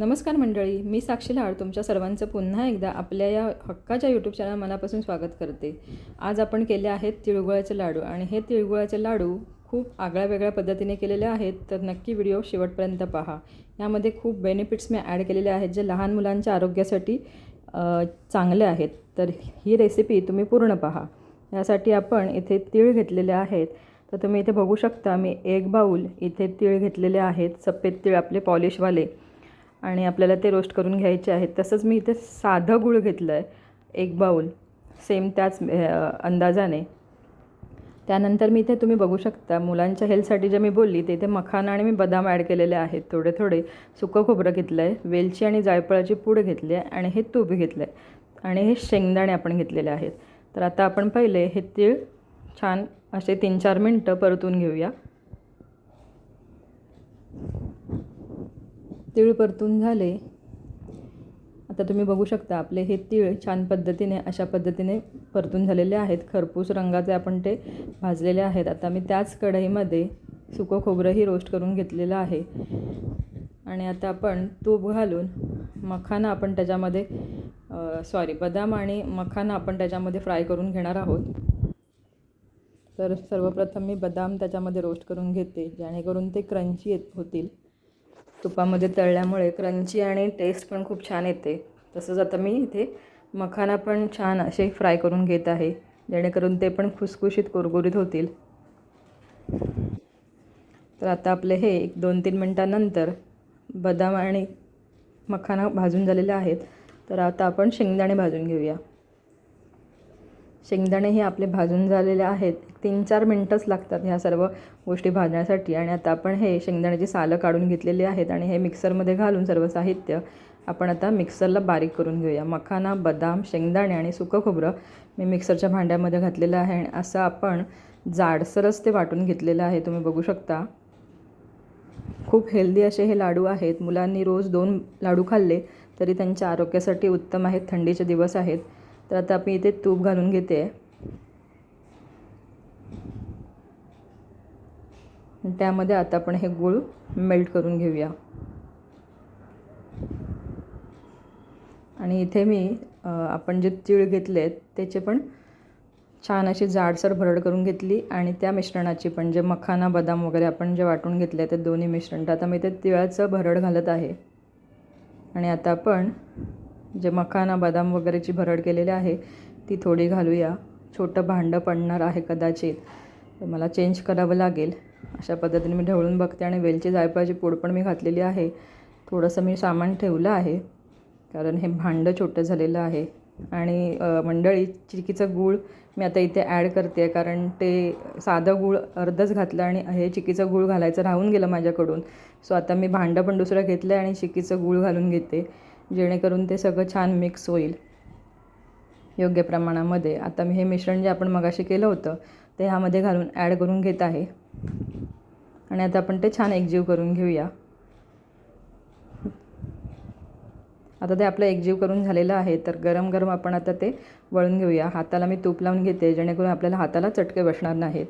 नमस्कार मंडळी मी साक्षी लाड तुमच्या सर्वांचं पुन्हा एकदा आपल्या या हक्काच्या यूट्यूब चॅनल मनापासून स्वागत करते. आज आपण केले आहेत तिळगुळाचे लाडू आणि हे तिळगुळाचे लाडू खूप आगळ्या वेगळ्या पद्धतीने केलेले आहेत तर नक्की व्हिडिओ शेवटपर्यंत पहा. यामध्ये खूप बेनिफिट्स मी ॲड केलेले आहेत जे लहान मुलांच्या आरोग्यासाठी चांगले आहेत. तर ही रेसिपी तुम्ही पूर्ण पहा. यासाठी आपण इथे तीळ घेतलेले आहेत. तर तुम्ही इथे बघू शकता मी एक बाऊल इथे तीळ घेतलेले आहेत. सफेद तीळ आपले पॉलिशवाले आणि आपल्याला ते रोस्ट करून घ्यायचे आहेत. तसंच मी इथे साधं गूळ घेतलं आहे एक बाऊल सेम त्याच अंदाजाने. त्यानंतर मी इथे तुम्ही बघू शकता मुलांच्या हेल्थसाठी जे मी बोलली ते इथे मखाना आणि मी बदाम ॲड केलेले आहेत. थोडे थोडे सुकं खोबरं घेतलं आहे वेलची आणि जायफळाची पूड घेतली आहे आणि हे तूप घेतलं आहे आणि हे शेंगदाणे आपण घेतलेले आहेत. तर आता आपण पहिले हे तीळ छान असे तीन चार मिनटं परतून घेऊया. तीळ परतून झाले. आता तुम्ही बघू शकता आपले हे तीळ छान पद्धतीने अशा पद्धतीने परतून झालेले आहेत. खरपूस रंगाचे आपण ते भाजलेले आहेत. आता मी त्याच कढईमध्ये सुकं खोबरंही रोस्ट करून घेतलेलं आहे. आणि आता आपण तूप घालून मखाना आपण त्याच्यामध्ये सॉरी बदाम आणि मखाना आपण त्याच्यामध्ये फ्राय करून घेणार आहोत. तर सर्वप्रथम मी बदाम त्याच्यामध्ये रोस्ट करून घेते जेणेकरून ते क्रंची येत होतील. तुपामध्ये तळल्यामुळे क्रंची आणि टेस्ट पण खूप छान येते. तसंच आता मी इथे मखाना पण छान असे फ्राय करून घेत आहे. जेणेकरून ते पण खुसखुशीत कुरकुरीत होतील. तर आता आपले हे एक दोन तीन मिनटानंतर बदाम आणि मखाना भाजून झालेले आहेत. तर आता आपण शेंगदाणे भाजून घेऊया. शेंगदाणे हे आपले भाजून झालेले आहेत. तीन चार मिनटंच लागतात ह्या सर्व गोष्टी भाजण्यासाठी आणि आता आपण हे शेंगदाण्याची सालं काढून घेतलेली आहेत आणि हे मिक्सरमध्ये घालून सर्व साहित्य आपण आता मिक्सरला बारीक करून घेऊया. मखाना बदाम शेंगदाणे आणि सुकं खोबरं मी मिक्सरच्या भांड्यामध्ये घातलेलं आहे आणि असं आपण जाडसरच ते वाटून घेतलेलं आहे. तुम्ही बघू शकता. खूप हेल्दी असे हे लाडू आहेत. मुलांनी रोज दोन लाडू खाल्ले तरी त्यांच्या आरोग्यासाठी उत्तम आहेत. थंडीचे दिवस आहेत. तर आता मी इथे तूप घालून घेते. त्यामध्ये आता आपण हे गूळ मेल्ट करून घेऊया. आणि इथे मी आपण जे तीळ घेतले आहेत त्याचे पण छान अशी जाडसर भरड करून घेतली आणि त्या मिश्रणाची पण जे मखाना बदाम वगैरे आपण जे वाटून घेतले ते दोन्ही मिश्रण. तर आता मी ते तिळाचं भरड घालत आहे. आणि आता आपण जे मखाना बदाम वगैरेची भरड केलेली आहे ती थोडी घालूया. छोटं भांडं पडणार आहे कदाचित. तर मला चेंज करावं लागेल. अशा पद्धतीने मी ढवळून बघते आणि वेलची जायफळाची पूड पण मी घातलेली आहे. थोडंसं मी सामान ठेवलं आहे कारण हे भांडं छोटं झालेलं आहे. आणि मंडळी चिकीचं गूळ मी आता इथे ॲड करते कारण ते साधं गूळ अर्धच घातलं आणि हे चिकीचं गूळ घालायचं राहून गेलं माझ्याकडून. सो आता मी भांडं पण दुसरं घेतलं आहे आणि चिकीचं गूळ घालून घेते. जेणेकरून ते सगळं छान मिक्स होईल. योग्य प्रमाणामध्ये. आता मी हे मिश्रण जे आपण मगाशी केलं होतं ते ह्यामध्ये घालून ॲड करून घेत आहे. आणि आता आपण ते छान एकजीव करून घेऊया. आता ते आपलं एकजीव करून झालेलं आहे तर गरम गरम आपण आता ते वळून घेऊया. हाताला मी तूप लावून घेते जेणेकरून आपल्याला हाताला चटके बसणार नाहीत.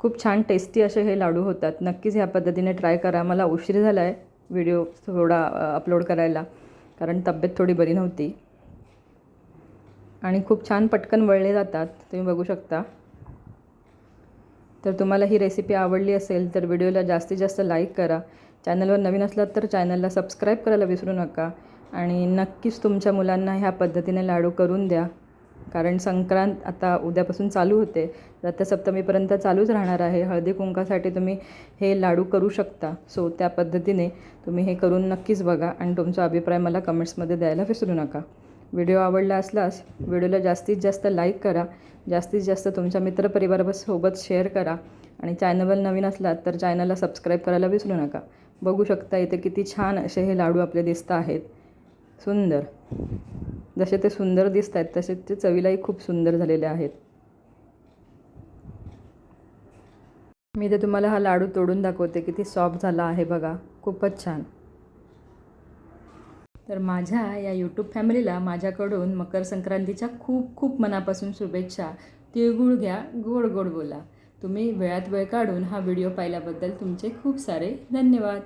खूप छान टेस्टी असे हे लाडू होतात. नक्कीच ह्या पद्धतीने ट्राय करा. मला उशीर झाला आहे व्हिडिओ थोडा अपलोड करायला. कारण तब्येत थोडी बरी नव्हती. आणि खूप छान पटकन वळले जातात तुम्ही बघू शकता. तर तुम्हाला ही रेसिपी आवडली असेल तर व्हिडिओला जास्तीत जास्त लाईक करा. चॅनलवर नवीन असलात तर चॅनलला सबस्क्राईब करायला विसरू नका. आणि नक्कीच तुमच्या मुलांना ह्या पद्धतीने लाडू करून द्या. कारण संक्रांत आता उद्यापासून चालू होते. रथसप्तमीपर्यंत चालूच राहणार आहे. हळदी कुंकासाठी तुम्ही हे लाडू करू शकता. सो त्या पद्धतीने तुम्ही हे करून नक्कीच बघा आणि तुमचा अभिप्राय मला कमेंट्समध्ये द्यायला विसरू नका. व्हिडिओ आवडला असल्यास व्हिडिओला जास्तीत जास्त लाईक करा. जास्तीत जास्त तुमच्या मित्रपरिवारासोबत शेअर करा. आणि चॅनलवर नवीन असलात तर चॅनलला सबस्क्राईब करायला विसरू नका. बघू शकता इथे किती छान असे हे लाडू आपले दिसत आहेत. सुंदर. जसे ते सुंदर दिसत आहेत तसे ते चवीलाही खूप सुंदर झालेले आहेत. मी ते तुम्हाला हा लाडू तोडून दाखवते किती सॉफ्ट झाला आहे बघा. खूपच छान. तर माझ्या या यूट्यूब फॅमिलीला माझ्याकडून मकर संक्रांतीच्या खूप खूप मनापासून शुभेच्छा. तिळगुळ घ्या गोड गोड बोला. तुम्ही वेळात वेळ काढून हा व्हिडिओ पाहिल्याबद्दल तुमचे खूप सारे धन्यवाद.